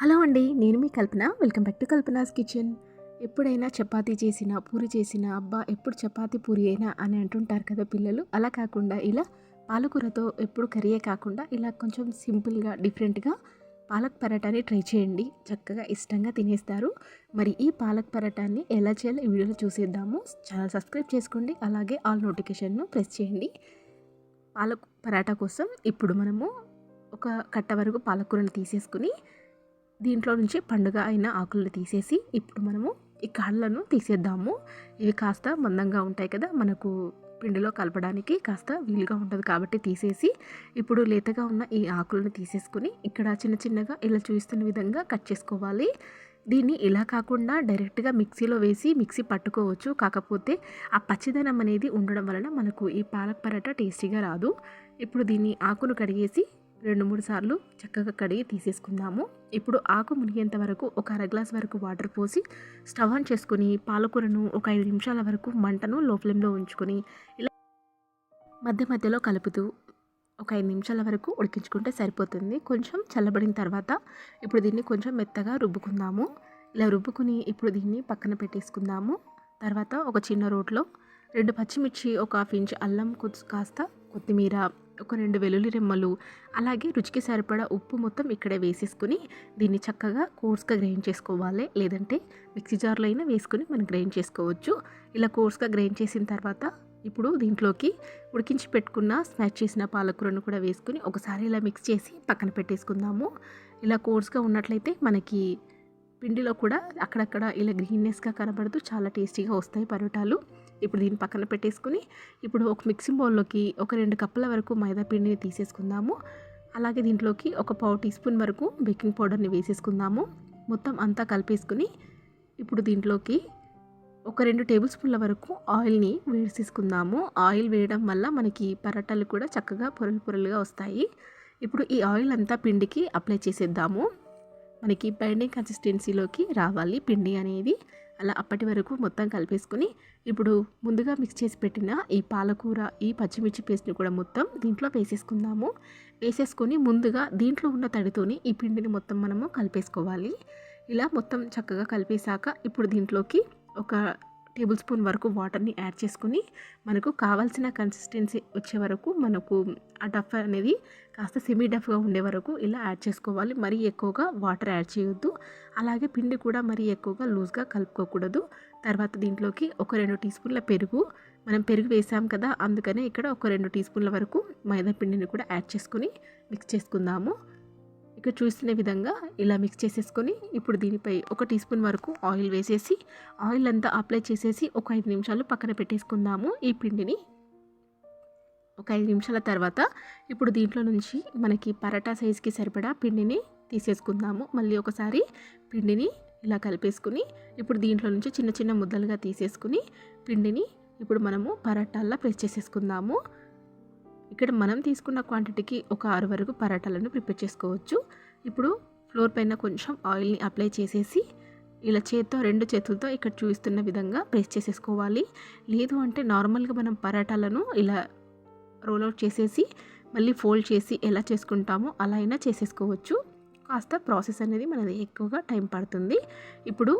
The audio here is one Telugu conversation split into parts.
హలో అండి నేను మీ Kalpana. Welcome back to Kalpana's kitchen. ఎప్పుడైనా చపాతీ చేసినా పూరి చేసినా అబ్బా ఎప్పుడు చపాతీ పూరి అయినా అని అంటుంటారు కదా పిల్లలు. అలా కాకుండా ఇలా పాలకూరతో ఎప్పుడు కర్రీయే కాకుండా ఇలా కొంచెం సింపుల్గా డిఫరెంట్గా పాలక్ పరాటాని ట్రై చేయండి. చక్కగా ఇష్టంగా తినేస్తారు. మరి ఈ పాలక్ పరాటాన్ని ఎలా చేయాలో ఈ వీడియోలో చూసేద్దాము. ఛానల్ సబ్స్క్రైబ్ చేసుకోండి. అలాగే ఆల్ నోటిఫికేషన్ను ప్రెస్ చేయండి. పాలక్ పరాటా కోసం ఇప్పుడు మనము ఒక కట్ట వరకు పాలకూరను తీసేసుకుని దీంట్లో నుంచి పండుగ అయిన ఆకులను తీసేసి ఇప్పుడు మనము ఈ కాళ్ళను తీసేద్దాము. ఇవి కాస్త మందంగా ఉంటాయి కదా మనకు పిండిలో కలపడానికి కాస్త వీలుగా ఉంటుంది కాబట్టి తీసేసి ఇప్పుడు లేతగా ఉన్న ఈ ఆకులను తీసేసుకుని ఇక్కడ చిన్న చిన్నగా ఇలా చూస్తున్న విధంగా కట్ చేసుకోవాలి. దీన్ని ఇలా కాకుండా డైరెక్ట్గా మిక్సీలో వేసి మిక్సీ పట్టుకోవచ్చు. కాకపోతే ఆ పచ్చిదనం అనేది ఉండడం వలన మనకు ఈ పాలక్ పరాటా టేస్టీగా రాదు. ఇప్పుడు దీన్ని ఆకును కడిగేసి రెండు మూడు సార్లు చక్కగా కడిగి తీసేసుకుందాము. ఇప్పుడు ఆకు మునిగేంత వరకు ఒక అర గ్లాస్ వరకు వాటర్ పోసి స్టవ్ ఆన్ చేసుకుని పాలకూరను ఒక ఐదు నిమిషాల వరకు మంటను లో ఫ్లేమ్లో ఉంచుకొని ఇలా మధ్య మధ్యలో కలుపుతూ ఒక ఐదు నిమిషాల వరకు ఉడికించుకుంటే సరిపోతుంది. కొంచెం చల్లబడిన తర్వాత ఇప్పుడు దీన్ని కొంచెం మెత్తగా రుబ్బుకుందాము. ఇలా రుబ్బుకుని ఇప్పుడు దీన్ని పక్కన పెట్టేసుకుందాము. తర్వాత ఒక చిన్న రోట్లో రెండు పచ్చిమిర్చి ఒక హాఫ్ ఇంచ్ అల్లం కాస్త కొత్తిమీర ఒక రెండు వెల్లుల్లి రెమ్మలు అలాగే రుచికి సరిపడా ఉప్పు మొత్తం ఇక్కడే వేసేసుకుని దీన్ని చక్కగా కోర్స్గా గ్రైండ్ చేసుకోవాలి. లేదంటే మిక్సీ జార్లో అయినా వేసుకుని మనం గ్రైండ్ చేసుకోవచ్చు. ఇలా కోర్స్గా గ్రైండ్ చేసిన తర్వాత ఇప్పుడు దీంట్లోకి ఉడికించి పెట్టుకున్న స్మాష్ చేసిన పాలకూరను కూడా వేసుకుని ఒకసారి ఇలా మిక్స్ చేసి పక్కన పెట్టేసుకుందాము. ఇలా కోర్స్గా ఉన్నట్లయితే మనకి పిండిలో కూడా అక్కడక్కడ ఇలా గ్రీన్నెస్గా కనబడుతూ చాలా టేస్టీగా వస్తాయి పరోటాలు. ఇప్పుడు దీన్ని పక్కన పెట్టేసుకుని ఇప్పుడు ఒక మిక్సింగ్ బౌల్లోకి ఒక రెండు కప్పుల వరకు మైదా పిండిని తీసేసుకుందాము. అలాగే దీంట్లోకి ఒక పావు టీ స్పూన్ వరకు బేకింగ్ పౌడర్ని వేసేసుకుందాము. మొత్తం అంతా కలిపేసుకుని ఇప్పుడు దీంట్లోకి ఒక రెండు టేబుల్ స్పూన్ల వరకు ఆయిల్ని వేసేసుకుందాము. ఆయిల్ వేయడం వల్ల మనకి పరాటాలు కూడా చక్కగా పొరలు పొరలుగా వస్తాయి. ఇప్పుడు ఈ ఆయిల్ అంతా పిండికి అప్లై చేసేద్దాము. మనకి బైండింగ్ కన్సిస్టెన్సీలోకి రావాలి పిండి అనేది. అలా అప్పటి వరకు మొత్తం కలిపేసుకొని ఇప్పుడు ముందుగా మిక్స్ చేసి పెట్టిన ఈ పాలకూర ఈ పచ్చిమిర్చి పేస్ట్ని కూడా మొత్తం దీంట్లో వేసేసుకుందాము. వేసేసుకొని ముందుగా దీంట్లో ఉన్న తడితోని ఈ పిండిని మొత్తం మనము కలిపేసుకోవాలి. ఇలా మొత్తం చక్కగా కలిపేశాక ఇప్పుడు దీంట్లోకి ఒక టేబుల్ స్పూన్ వరకు వాటర్ని యాడ్ చేసుకుని మనకు కావాల్సిన కన్సిస్టెన్సీ వచ్చే వరకు మనకు ఆ డఫ్ అనేది కాస్త సెమీ డఫ్గా ఉండే వరకు ఇలా యాడ్ చేసుకోవాలి. మరీ ఎక్కువగా వాటర్ యాడ్ చేయొద్దు. అలాగే పిండి కూడా మరీ ఎక్కువగా లూజ్గా కలుపుకోకూడదు. తర్వాత దీంట్లోకి ఒక రెండు టీ స్పూన్ల పెరుగు. మనం పెరుగు వేసాం కదా అందుకనే ఇక్కడ ఒక రెండు టీ స్పూన్ల వరకు మైదా పిండిని కూడా యాడ్ చేసుకొని మిక్స్ చేసుకుందాము. ఇక్కడ చూస్తున్న విధంగా ఇలా మిక్స్ చేసేసుకొని ఇప్పుడు దీనిపై ఒక టీ స్పూన్ వరకు ఆయిల్ వేసేసి ఆయిల్ అంతా అప్లై చేసేసి ఒక ఐదు నిమిషాలు పక్కన పెట్టేసుకుందాము ఈ పిండిని. ఒక ఐదు నిమిషాల తర్వాత ఇప్పుడు దీంట్లో నుంచి మనకి పరాటా సైజ్కి సరిపడా పిండిని తీసేసుకుందాము. మళ్ళీ ఒకసారి పిండిని ఇలా కలిపేసుకుని ఇప్పుడు దీంట్లో నుంచి చిన్న చిన్న ముద్దలుగా తీసేసుకుని పిండిని ఇప్పుడు మనము పరాటాల్లో ప్రెస్ చేసేసుకుందాము. ఇక్కడ మనం తీసుకున్న క్వాంటిటీకి ఒక ఆరు వరకు పరాటాలను ప్రిపేర్ చేసుకోవచ్చు. ఇప్పుడు ఫ్లోర్ పైన కొంచెం ఆయిల్ని అప్లై చేసేసి ఇలా చేత్తో రెండు చేతులతో ఇక్కడ చూపిస్తున్న విధంగా ప్రెస్ చేసేసుకోవాలి. లేదు అంటే నార్మల్గా మనం పరాటాలను ఇలా రోల్ అవుట్ చేసేసి మళ్ళీ ఫోల్డ్ చేసి ఎలా చేసుకుంటామో అలా అయినా చేసేసుకోవచ్చు. కాస్త ప్రాసెస్ అనేది మనది ఎక్కువగా టైం పడుతుంది. ఇప్పుడు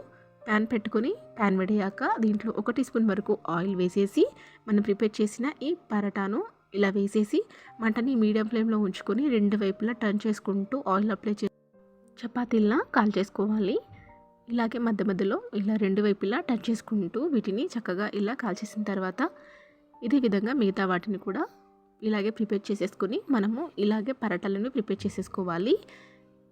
ప్యాన్ పెట్టుకొని ప్యాన్ వేడయ్యాక దీంట్లో ఒక టీ స్పూన్ వరకు ఆయిల్ వేసేసి మనం ప్రిపేర్ చేసిన ఈ పరాటాను ఇలా వేసేసి మంటని మీడియం ఫ్లేమ్లో ఉంచుకొని రెండు వైపులా టర్న్ చేసుకుంటూ ఆయిల్ అప్లై చే చపాతీలా కాల్ చేసుకోవాలి. ఇలాగే మధ్య మధ్యలో ఇలా రెండు వైపులా టచ్ చేసుకుంటూ వీటిని చక్కగా ఇలా కాల్చేసిన తర్వాత ఇదే విధంగా మిగతా వాటిని కూడా ఇలాగే ప్రిపేర్ చేసేసుకొని మనము ఇలాగే పరాటాలను ప్రిపేర్ చేసేసుకోవాలి.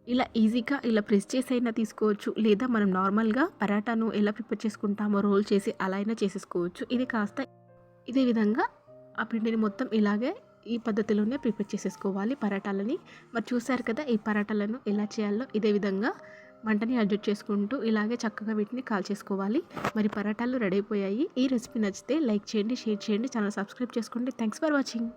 ఇలా ఈజీగా ఇలా ప్రెస్ చేసి అయినా తీసుకోవచ్చు. లేదా మనం నార్మల్గా పరాటాను ఎలా ప్రిపేర్ చేసుకుంటామో రోల్ చేసి అలా అయినా చేసేసుకోవచ్చు. ఇది కాస్త ఇదే విధంగా ఆ పిండిని మొత్తం ఇలాగే ఈ పద్ధతిలోనే ప్రిపేర్ చేసేసుకోవాలి పరాటాలని. మరి చూసారు కదా ఈ పరాటాలను ఎలా చేయాలో? ఇదే విధంగా మంటని అడ్జస్ట్ చేసుకుంటూ ఇలాగే చక్కగా వీటిని కాల్ చేసుకోవాలి మరి పరాటాలు రెడీ అయిపోయాయి. ఈ రెసిపీ నచ్చితే లైక్ చేయండి షేర్ చేయండి ఛానల్ సబ్స్క్రైబ్ చేసుకోండి. Thanks for watching.